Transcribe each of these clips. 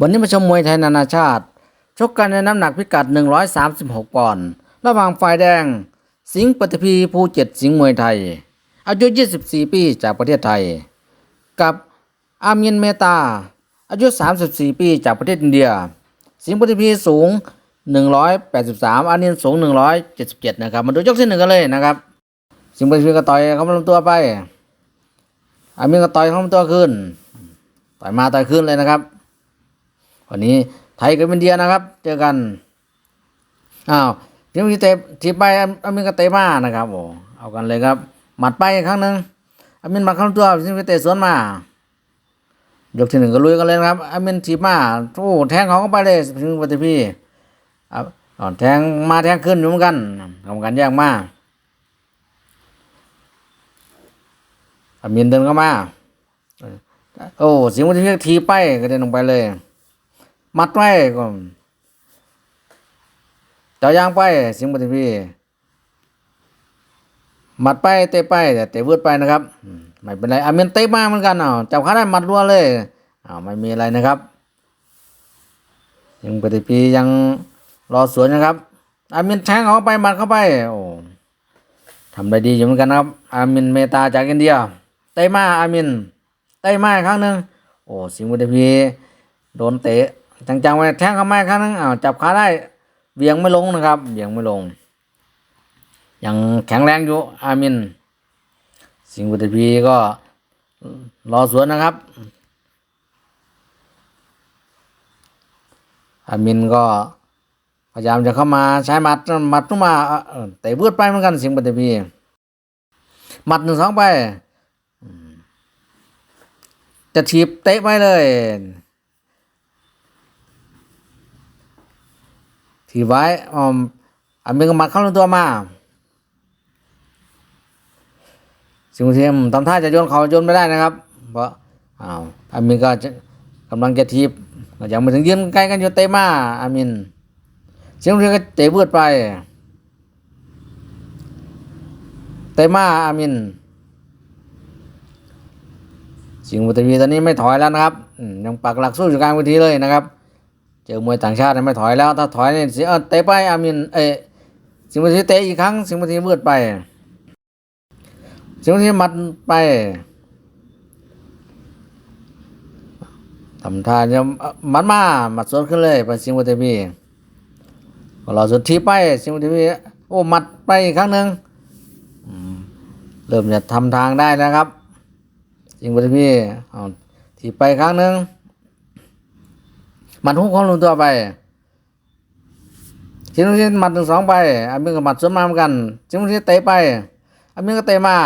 วันนี้มาชมมวยไทยนานาชาติ ชกกันในน้ำหนักพิกัด 136 ปอนด์ระหว่างฝ่ายแดง สิงห์ปฏิพีภูเจ็ดสิงห์มวยไทย อายุ 24 ปีจากประเทศไทย กับอามินเมตา อายุ 34 ปีจากประเทศอินเดีย สิงห์ปฏิพีสูง 183 อานินสูง 177 นะครับ มาดูยกที่หนึ่งกันเลยนะครับ สิงห์ปฏิพีก็ต่อยเขาลำตัวไปอามินก็ต่อยเขาลำตัวขึ้น ต่อยมาต่อยขึ้นเลยนะครับ วันนี้ไทยกับอินเดียนะครับ เจอกันอ้าวทีมที่เตะทีไปอามินก็เตะมานะครับโอ้เอากันเลยครับ หมัดไปอีกครั้งหนึ่งอามินหมัดเข้าตัวทีมที่เตะสวนมายกที่หนึ่งก็ลุยกันเลยครับอามินทีมาโอ้แทงเขาเข้าไปเลยถึงปฏิพี่อ่อ่อนแทงมาแทงขึ้นอยู่เหมือนกันกรรมการแยกมากอามินเดินเข้ามา โอ้สิงห์ปฏิพี่ทีไปกระเด็นลงไปเลย มัดไว้ก่อนเจาะยางไปสิงห์ปฏิพีมัดไปเตะไปแต่เตะวืดไปนะครับไม่เป็นไรอาเมนเตะมาเหมือนกันอ้าวจับขาได้มัดรัวเลยอ้าวไม่มีอะไรนะครับสิงห์ปฏิพียังรอสวนนะครับ อามินแทงเขาไปมัดเข้าไปโอ้ทำได้ดีอยู่เหมือนกันครับ อามินเมตาจากอินเดียเตะมาอามินเตะมาอีกครั้งหนึ่งโอ้สิงห์ปฏิพีโดนเตะ จังๆไว้แทงเข้ามาครั้งนึงอ้าวจับขาได้เบี่ยงไม่ลงนะครับเบี่ยงไม่ลงยังแข็งแรงอยู่อามิน สิงห์บุตรพีก็รอสวนนะครับ อามินก็พยายามจะเข้ามาใช้หมัดหมัดขึ้มาเอ่เอ่อเตะเบืดไปเหมือนกันสิงห์บุตรพีหมัดหนึ่งสองไป จะถีบเตะไปเลย ถีบไว้อ่อมอามินก็หมัดเข้าลำตัวมาสิงเทียมทำท่าจะโยนเขาโยนไม่ได้นะครับ เพราะอ้าวอามินก็กำลังจะทีบก็ยังไม่ถึงยืนใกล้กันอยู่เตมาอามินสิงเทียมก็เตะเบืดไป เตมาอามินสิงห์บุตรีตอนนี้ไม่ถอยแล้วนะครับยังปักหลักสู้อยู่กลางเวทีเลยนะครับ เจอมวยต่างชาติไม่ถอยแล้ว ถ้าถอยเนี่ยเสียเตะไปอามินเอสิงห์บุรีเตะอีกครั้ง สิงห์บุรีเบืดไป สิงห์ที่มัดไปทำท่าจะมัดมามัดสวนขึ้นเลยไปสิงห์วัตบีก็รอสุดที่ไป สิงห์วัตบีโอ้มัดไปอีกครั้งหนึ่งเริ่มจะทำทางได้นะครับ สิงห์วัตบีเอาทีไปอีกครั้งหนึ่ง มัดหุกของลุงตัวไปสิงห์วัตบีมัดหนึ่งสองไปอามินก็มัดสวนมาเหมือนกันสิงห์วัตบีเตะไปอามินก็เตะมา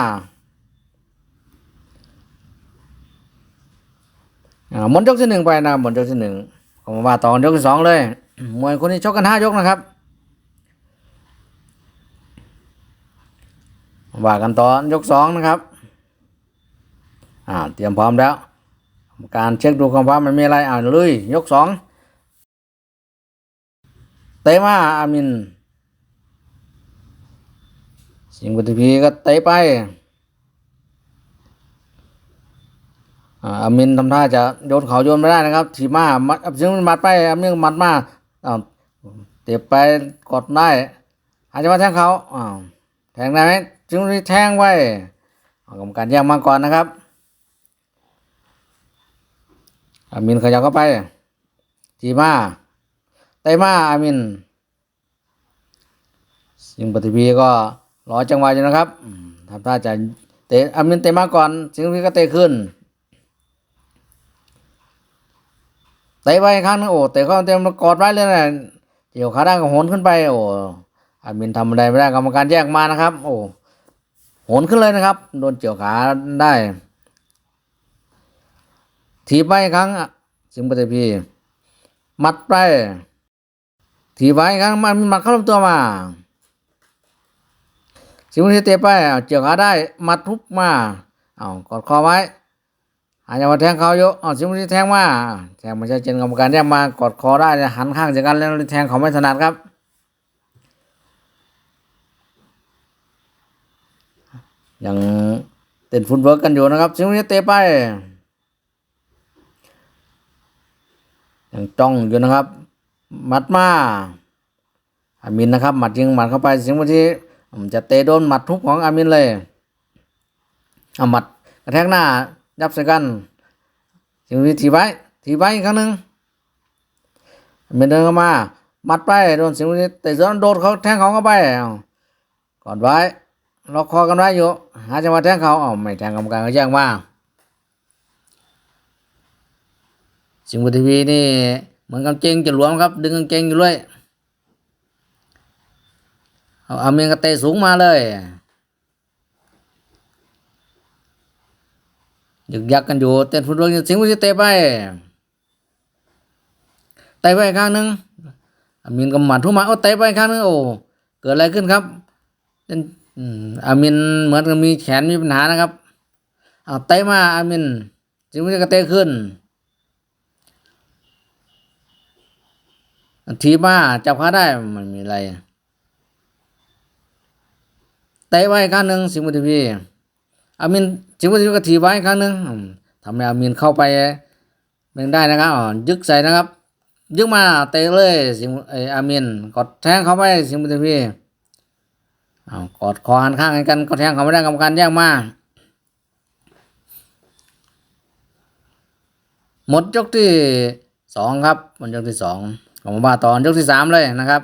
อ่าหมดยกที่หนึ่งไปนะหมดยกที่หนึ่งผมมาต่อยกที่สองเลยมวยคนนี้ชกกันห้ายกนะครับว่ากันต่อยกสองนะครับอ่าเตรียมพร้อมแล้ว การเช็คดูความพร้อมมันมีอะไรอ่านลุยยกสอง เตะมาอามิน สิงบุตรพีก็เตะไปอามินทำท่าจะโยนเขาโยนไม่ได้นะครับถีมามัดสิงห์มัดไปอามินมัดมาเตะไปกดได้อาจจะมาแทงเขาอ้าวแทงได้ไหมสิงแทงไว้เอากรรมการแยกมาก่อนนะครับอามินขยับเข้าไปถีมา เตะมาอามินสิงปฏิพีก็รอจังหวะอยู่นะครับทำท่าจะเตะอามินเตะมาก่อน สิงปฏิพีก็เตะขึ้นเตะไปอีกครั้งนึงโอ้เตะเข้าเต็มกอดไว้เลยนะเกี่ยวขาด้านก็โหนขึ้นไป โอ้อามินทำอะไรไม่ได้กรรมการแยกมานะครับ โอ้โหนขึ้นเลยนะครับ โดนเกี่ยวขาได้ทีบไปครั้งสิงปฏิพีมัดไป ทีบไปอีกครั้งมันมัดเข้าลำตัวมาสิงห์บุรีเตะไปเอาเจียวขาได้มัดทุบมาเอากอดคอไว้อาจจะมาแทงเขาอยู่เอาสิงห์บุรีแทงมาแทงม่ใช่เจนกรรมการแยกมากอดคอได้หันข้างจากกันแล้วแทงเขาไม่ถนัดครับยังเต้นฟุตเวิร์กกันอยู่นะครับสิงห์บุรีเตะไปยังจ้องอยู่นะครับ หมัดมาอามินนะครับหมัดยิงหมัดเข้าไปสิงห์บุรีมันจะเตะโดนหมัดทุบของอามินเลยเอาหมัดกระแทกหน้ายับใส่กันสิงห์บุรีถีบไว้ถีบไว้อีกครั้งหนึ่งอามินเดินเข้ามาหมัดไปโดนสิงห์บุรีเตะซ้อนโดนเขาแทงเขาเข้าไปเอากอดไว้ล็อกคอกันไว้อยู่หาจังหวะแทงเขาเอาไม่แทงกรรมการก็แย่งมาสิงห์บุรีทีวีนี่ มือนกางเกงจะหลวมครับ ดึงกางเกงอยู่เลยเอาเอาเมียงกระเตะสูงมาเลยยึกยักกันอยู่เต้นฟุตบอลสิงห์บุรีเตะไปเตะไปข้างหนึ่งอามินกำหมัดทุกมาโอ้เตะไปข้างหนึงโอ้เกิดอะไรขึ้นครับเป็นอืมอามินเหมือนกับมีแขนมีปัญหานะครับเอาเตะมาอามินสิงห์บุรีกระเตะขึ้น ทีมาจับขาได้มันมีอะไรเตะไว้ครั้งหนึ่งสิงห์บุรีอามินสิงห์บุรีก็ทีไว้ครั้งหนึ่งทำให้อามินเข้าไปเป็นได้นะครับยึกใส่นะครับ ยึกมาเตะเลยสิงไออามินกดแทงเข้าไปสิงห์บุรีเอากอดคอหันข้างกันก็แทงเขาไม่ได้กรรมการแย่งมาหมดยกที่สองครับหมดยกที่สอง ผมว่าตอนยกที่สามเลยนะครับ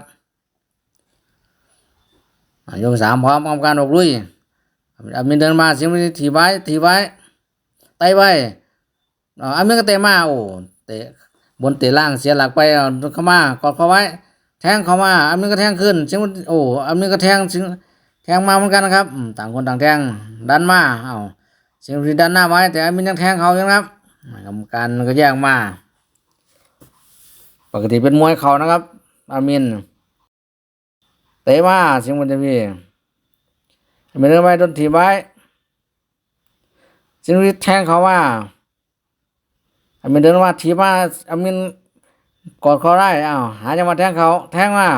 ยกสามพร้อมกรรมการออกลุยอามินเดินมาเสียงถีบไว้ถีบไว้ไต่ไว้อามินก็เตะมาโอ้เตะบนเตะล่างเสียหลักไปเข้ามากอดเข้าไว้ แทงเข้ามาอามินก็แทงขึ้นเสียงโอ้อามินก็แทงเสียงแทงมาเหมือนกันนะครับต่างคนต่างแทงดันมาเอาเสียงที่ดันหน้าไว้ แต่อามินยังแทงเขาอยู่นะครับกรรมการก็แยกมา ปกติเป็นมวยเข่านะครับ อามินเตะมาเสียงมันจะมีอามินเดินไปโดนถีบไว้เสียงที่แทงเขาว่าอามินเดินมาถีบมาอามินกอดเขาได้อ้าวหาจังหวะแทงเขาแทงมา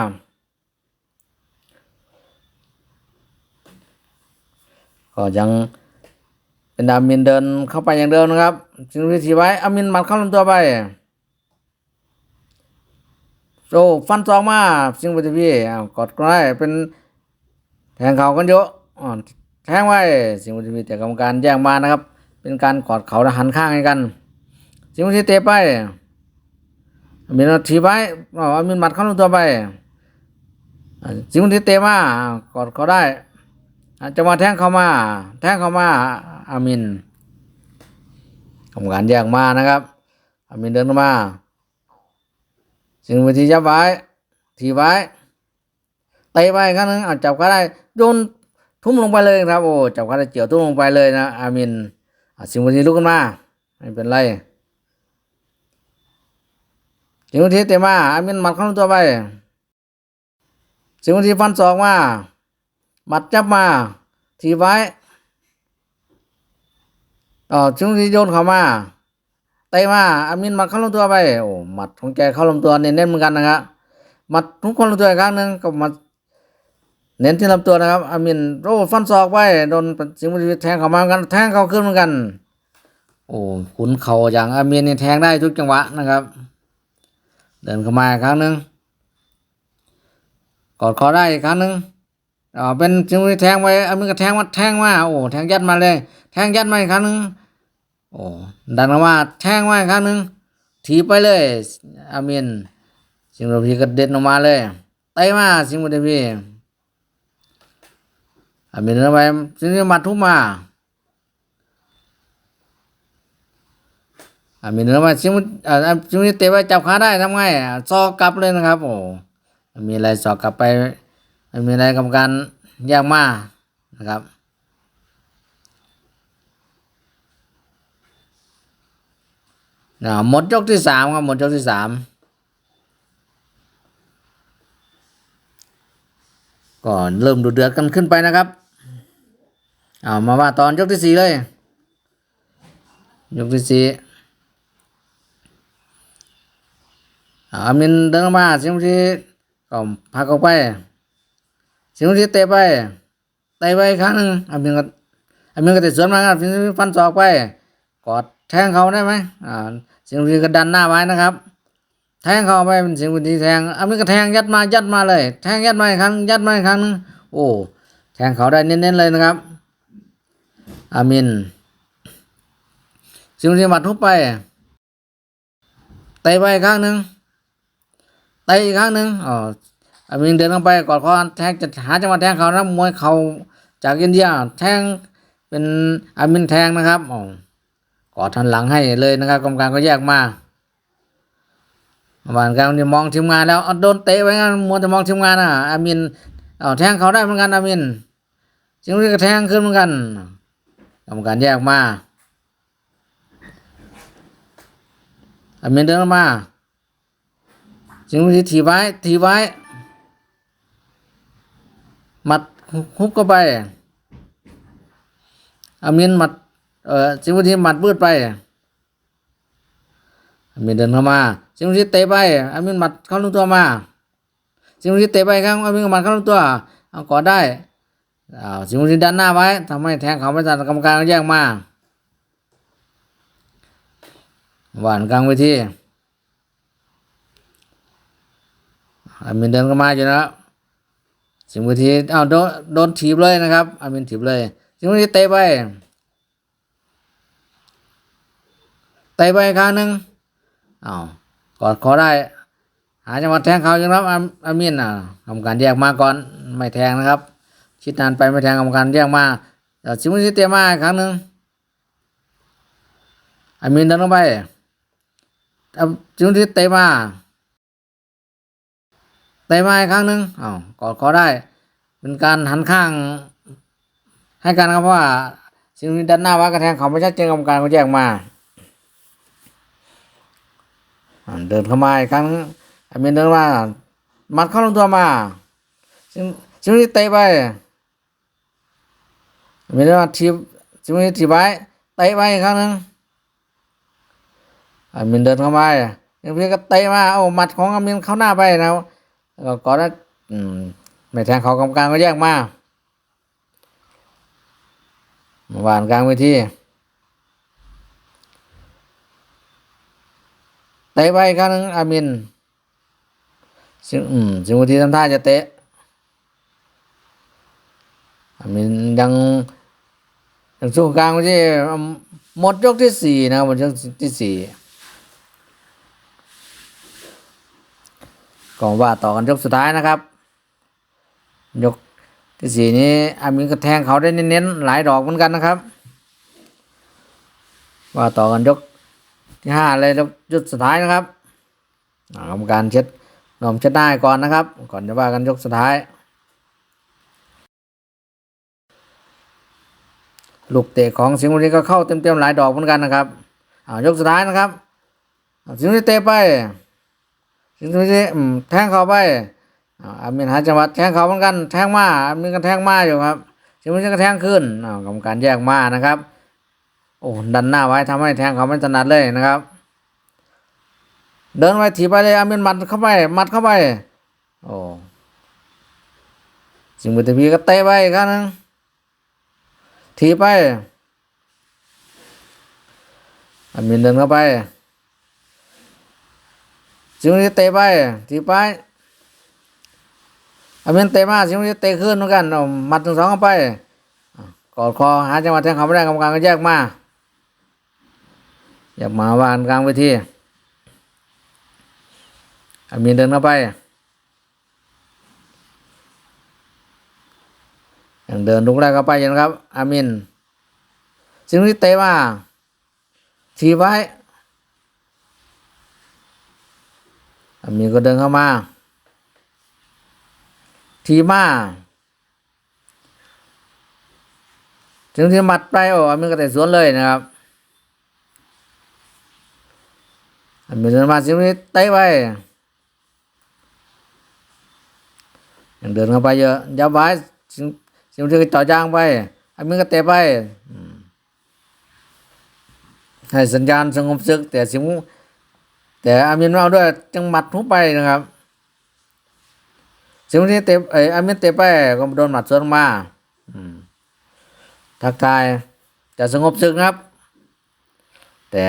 ก็ยังเป็นอามินเดินเข้าไปอย่างเดิมนะครับเสียงที่ถีบไว้อามินหมัดเข้าลำตัวไป โอ้ฟันซองมาสิงห์บุรีพี่อ้าวกดก็ได้เป็นแทงเข่ากันเยอะอ่าแทงไว้สิงห์บุรีแต่กรรมการแย่งมานะครับ เป็นการกอดเข่าและหันข้างให้กัน สิงห์บุรีเตะไปมีนาทีไปอ๋อมีหมัดเข้าลงตัวไปสิงห์บุรีเตะมากอดเขาได้จังหวะแทงเข้ามา แทงเข้ามา อามินกรรมการแย่งมานะครับ อามินเดินเข้ามา สิ่งวิธีจับไว้ทีไว้เตะไปครั้งนึงเอาจับก็ได้โยนทุ่มลงไปเลยครับโอ้จับก็ได้เจียวทุ่มลงไปเลยนะอามินสิ่งวิธีลุกขึ้นมาไม่เป็นไรสิ่งวิธีเตะมาอามินหมัดเข้าตัวไปสิ่งวิธีฟันศอกมาหมัดจับมาทีไว้อ๋อสิ่งวิธีโยนเข้ามา เตะมาอามินมัดเข้าลำตัวไปโอ้หมัดของแกเข้าลำตัวเน้นๆเหมือนกันนะครับหมัดทุกคนลำตัวอีกครั้งหนึ่งก็หมัดเน้นที่ลำตัวนะครับอามินโอ้ฟันศอกไปโดนสิงห์บุรีแทงเข้ามาเหมือนกันแทงเข้าขึ้นเหมือนกัน โอ้ขุนเข่าอย่างอามินเนี่ยแทงได้ทุกจังหวะนะครับ เดินเข้ามาอีกครั้งหนึ่งกอดคอได้อีกครั้งหนึ่งอ๋อเป็นสิงห์บุรีแทงไปอามินก็แทงมาแทงมาโอ้แทงยัดมาเลย แทงยัดมาอีกครั้งหนึ่ง โอ้ดันออกมาแทงมาอีกครั้งหนึ่งถีไปเลยอามินสิงห์บุรีก็เด็ดออกมาเลยเตะมาสิงห์บุรีอามินเอาไปสิงห์มัดทุบมาอามินเอาไปสิงห์บุรีอ่าสิงห์บุรีเตะไปจับขาได้ทำไงอะซอกกลับเลยนะครับ โอ้มีอะไรซอกกลับไปมีอะไรกรรมการแยกมานะครับ นะหมดยกที่สามครับหมดยกที่สามก็เริ่มดูเดือดกันขึ้นไปนะครับ เอามาว่าตอนยกที่สี่เลย ยกที่สี่อามินเดินมาสิงที่ก็พักออกไปสิงที่เตะไปเตะไปครั้งหนึ่งอามินก็อามินก็เตะสวนมาครับฟันศอกไปกอด แทงเขาได้ไหมอ่าสิงห์บุรีก็ดันหน้าไว้นะครับ แทงเขาไปเป็นสิงมีแทงอามินก็แทงยัดมายัดมาเลย แทงยัดมาอีกครั้งยัดมาอีกครั้งโอ้แทงเขาได้เน้นๆเลยนะครับ อามินสิงมีหมัดทุบไปเตะไปอีกครั้งหนึ่งเตะอีกครั้งหนึ่งอ๋ออามินเดินลงไปกอดคอแทงจะหาจังหวะแทงเขานะมวยเขาจากอินเดียแทงเป็นอามินแทงนะครับอ๋อ อทันหลังให้เลยนะครับกรรมการก็แยกมาบานการนี่มองทีมงานแล้วโดนเตะไว้งั้นมัวแต่มองทีมงานอะอามินเอาแทงเขาได้เหมือนกันอามินสิงเรียกแทงขึ้นเหมือนกันกรรมการแยกมาอามินเดินมาสิงรีถีบไว้ถีบไว้หมัดฮุบเข้าไปอามินหมัด เอ่อสิงห์บุรีหมัดบืดไปอามินเดินเข้ามา สิงห์บุรีเตะไปอามินหมัดเข้าลงตัวมา สิงห์บุรีเตะไปครับอามินหมัดเข้าลงตัวเอากอดได้อ้าวสิงห์บุรีดันหน้าไว้ทำให้แทงเขาไม่ทันกรรมการก็แยกมาหวานกลางเวทีอามินเดินเข้ามาอยู่แล้วสิงห์บุรีอ้าโดนโดนถีบเลยนะครับอามินถีบเลย สิงห์บุรีเตะไป เตะไปครั้งหนึ่งอ้าวกอดคอได้ หาจังหวะแทงเขายังรับอามินอะกรรมการแยกมาก่อนไม่แทงนะครับคิดนานไปไม่แทงกรรมการแยกมาเดี๋ยวสิเตะมาครั้งหนึ่งอามินเดินลงไปเอาสิงห์บุรีเตะมาเตะมาอีกครั้งหนึ่งอ้าวกอดคอได้ เป็นการหันข้าง ให้กันครับเพราะว่าสิงห์บุรีดันหน้าว่ากระแทงเขาไม่ชัดเจนกรรมการก็แยกมาอ่า เดินเข้ามาอีกครั้งอามินเดินมามัดเข้าลงตัวมาสิงห์สิงห์บุรีเตะไปอามินเดินมาทีบสิงห์บุรีทีบไว้เตะไปอีกครั้งหนึ่งอามินเดินเข้ามาสิงห์บุรีก็เตะมาโอ้หมัดของอามินเข้าหน้าไปนะแล้วก็ก่อนนั้อืมไม่แทงเขากรรมการก็แยกมาหวานกลางเวที เตะไปอีกครั้งนึงอามินซึ่งอืมซึ่งเวทีทำท่าจะเตะอามินยังยังสู้กลางเวทีหมดยกที่สี่นะหมดยกที่สี่ก็ว่าต่อกันยกสุดท้ายนะครับ ยกที่สี่นี้อามินก็แทงเขาได้เน้นๆหลายดอกเหมือนกันนะครับ ว่าต่อกันยก ที่ห้าเลยยกยกสุดท้ายนะครับกรรมการเช็ดนมเช็ดได้ก่อนนะครับ ก่อนจะว่ากันยกสุดท้าย ลูกเตะของสิงห์บุรีก็เข้าเต็มๆหลายดอกเหมือนกันนะครับอ่ายกสุดท้ายนะครับ สิงห์บุรีเตะไป สิงห์บุรีแทงเข้าไปอามินหาจังหวะแทงเขาเหมือนกันแทงมาอามินก็แทงมาอยู่ครับสิงห์บุรีก็แทงขึ้นกรรมการแยกมานะครับ โอ้ดันหน้าไว้ทำให้แทงเขาไม่ถนัดเลยนะครับ เดินไปถีบไปเลยอามินหมัดเข้าไปหมัดเข้าไปโอ้สิงห์บุรีก็เตะไปอีกครั้งนึงถีบไปอามินเดินเข้าไปสิงห์บุรีเตะไปถีบไปอามินเตะมาสิงห์บุรีเตะขึ้นเหมือนกันหมัดถึงสองเข้าไปกอดคอหาจังหวะแทงเขาไม่ได้กรรมการก็แยกมา แยกมาวานกลางเวทีอามินเดินเข้าไปอยังเดินลุกแรกเข้าไปนะครับ อามินสิงห์บุรีเตะมาทีไว้ อามินก็เดินเข้ามา ทีมาถึงที่มัดไปโอ้อามินก็แต่สวนเลยนะครับ อามินเดินมาสิงห์นี้เตะไปยังเดินเข้าไปเยอะยับไว้สิงสิงที่ก็เจ่อจางไปอามินก็เตะไปให้สัญญาณสงบศึก แต่สิงห์แต่อามินเอาด้วยจังหมัดทุบไปนะครับสิงห์ที่เตะเอ้อามินเตะไปก็โดนหมัดสวนมาทักทายจะสงบศึกนะครับ แต่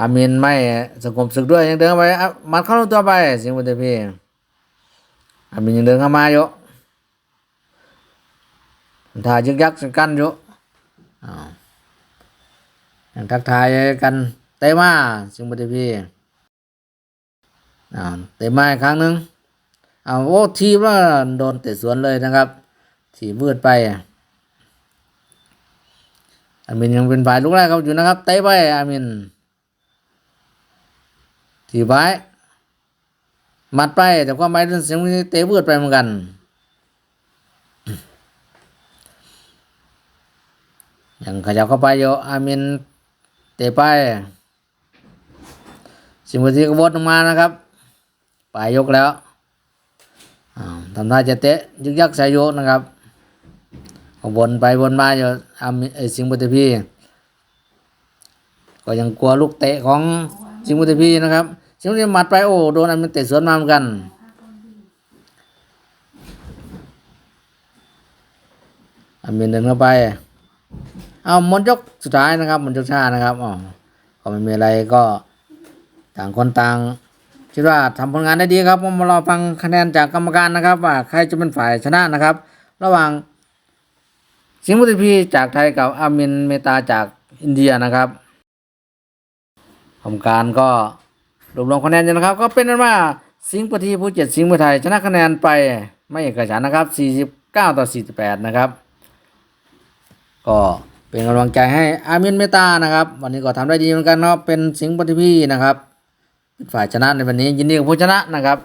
อามินไม่สงบศึกด้วยยังเดินไปมัดเข้าลำตัวไปสิงบุตรพี่อามินยังเดินเข้ามาอยู่ท่ายยึกยักกันอยู่อ้าวยังทักทายกันเตะมาสิงบุตรพีอ้าวเตะมาอีกครั้งหนึ่งเอาโอ้ทีบแล้วโดนเตะสวนเลยนะครับทีบมืดไปอามินยังเป็นฝ่ายลุกแรกครับอยู่นะครับเตะไปอามิน ทีไว้มัดไปแต่ความหมายเรื่องเสียงมันเตะเบือดไปเหมือนกัน ยังขยับเข้าไปอยู่อามินเตะไปสิบนาทีก็วดลงมานะครับปลายยกแล้วทำท่าจะเตะยึกยักใส่โยนะครับวนไปวนมาอยู่อามินไอสิงห์บุตรพี่ ก็ยังกลัวลูกเตะของ สิงห์บุตรพี่นะครับ สิงห์บุตรพี่หมัดไปโอ้โดนอันมันเตะสวนมาเหมือนกันอามินเดินเข้าไปเอาหมดยกสุดท้ายนะครับหมดยกชานะครับอ๋อก็ไม่มีอะไรก็ต่างคนต่างคิดว่าทำผลงานได้ดีครับผมมารอฟังคะแนนจากกรรมการนะครับ ว่าใครจะเป็นฝ่ายชนะนะครับ ระหว่างสิงห์บุตรพีจากไทยกับอามินเมตาจากอินเดียนะครับ รรมการก็รวมรวมคะแนนอยู่นะครับ ก็เป็นนั้นว่าสิงห์ปทีผู้เจ็ดสิงห์บุรีไทยชนะคะแนนไปไม่เอกฉันนะครับ 49 ต่อ 48 นะครับ ก็เป็นกำลังใจให้อามินเมตานะครับ วันนี้ก็ทำได้ดีเหมือนกันเนาะเป็นสิงห์บุตรพีนะครับฝ่ายชนะในวันนี้ยินดีกับผู้ชนะนะครับ